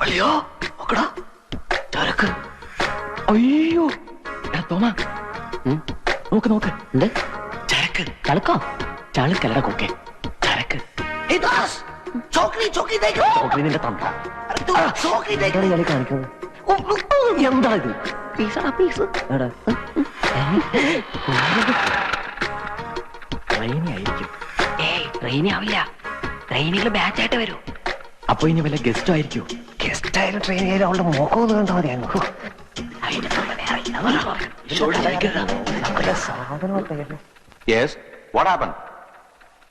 അയ്യോ നോക്കടാ. ചരക്ക് അയ്യോ എടാ നോക്ക് നോക്ക്. എന്ത്? ചരക്ക് ചളുക്കോ ചളുക്കല്ലട കൊക്കെ. ചരക്ക് എന്താ ഇത്? ആയിരിക്കും ഏയ് ട്രെയിനി ആവില്ല ബാച്ചായിട്ട് വരും. അപ്പൊ ഇനി വല്ല ഗസ്റ്റ് ആയിരിക്കും? ഗസ്റ്റ് ആയാലും ട്രെയിൻ ആയാലും അവളുടെ മുഖം ഒന്ന് കണ്ടാൽ മതിയായിരുന്നു സാധനം യെസ് വാട്ട് happened?